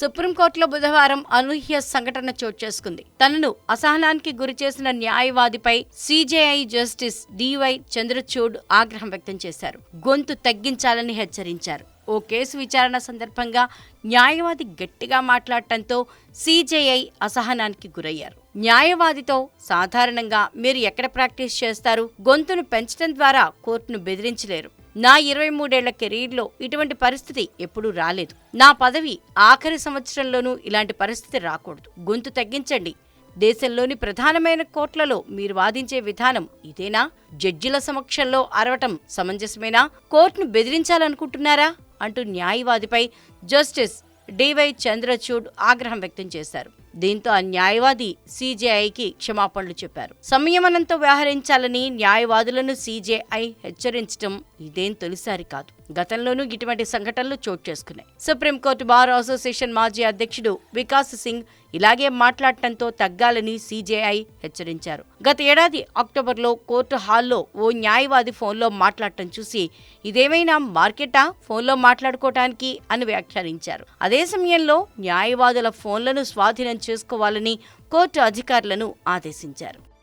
సుప్రీంకోర్టులో బుధవారం అనూహ్య సంఘటన చోటు చేసుకుంది. తనను అసహనానికి గురి చేసిన న్యాయవాదిపై సీజేఐ జస్టిస్ డివై చంద్రచూడ్ ఆగ్రహం వ్యక్తం చేశారు. గొంతు తగ్గించాలని హెచ్చరించారు. ఓ కేసు విచారణ సందర్భంగా న్యాయవాది గట్టిగా మాట్లాడటంతో సీజేఐ అసహనానికి గురయ్యారు. న్యాయవాదితో సాధారణంగా మీరు ఎక్కడ ప్రాక్టీస్ చేస్తారు? గొంతును పెంచడం ద్వారా కోర్టును బెదిరించలేరు. నా ఇరవై మూడేళ్ళ కెరీర్లో ఇటువంటి పరిస్థితి ఎప్పుడూ రాలేదు. నా పదవి ఆఖరి సంవత్సరంలోనూ ఇలాంటి పరిస్థితి రాకూడదు. గొంతు తగ్గించండి. దేశంలోని ప్రధానమైన కోర్టులలో మీరు వాదించే విధానం ఇదేనా? జడ్జిల సమక్షంలో అరవటం సమంజసమేనా? కోర్టును బెదిరించాలనుకుంటున్నారా? అంటూ న్యాయవాదిపై జస్టిస్ డివై చంద్రచూడ్ ఆగ్రహం వ్యక్తం చేశారు. దీంతో ఆ న్యాయవాది సీజేఐకి క్షమాపణలు చెప్పారు. సంయమనంతో వ్యవహరించాలని న్యాయవాదులను సీజేఐ హెచ్చరించడం ఇదేం తొలిసారి కాదు. గతంలోనూ ఇటువంటి సంఘటనలు చోటు చేసుకున్నాయి. సుప్రీంకోర్టు బార్ అసోసియేషన్ మాజీ అధ్యక్షుడు వికాస్ సింగ్ ఇలాగే మాట్లాడటంతో తగ్గాలని సీజేఐ హెచ్చరించారు. గత ఏడాది అక్టోబర్లో కోర్టు హాల్లో ఓ న్యాయవాది ఫోన్లో మాట్లాడటం చూసి ఇదేమైనా మార్కెటా? ఫోన్లో మాట్లాడుకోవటానికి అని వ్యాఖ్యానించారు. అదే సమయంలో న్యాయవాదుల ఫోన్లను స్వాధీనం చేసుకోవాలని కోర్టు అధికారులను ఆదేశించారు.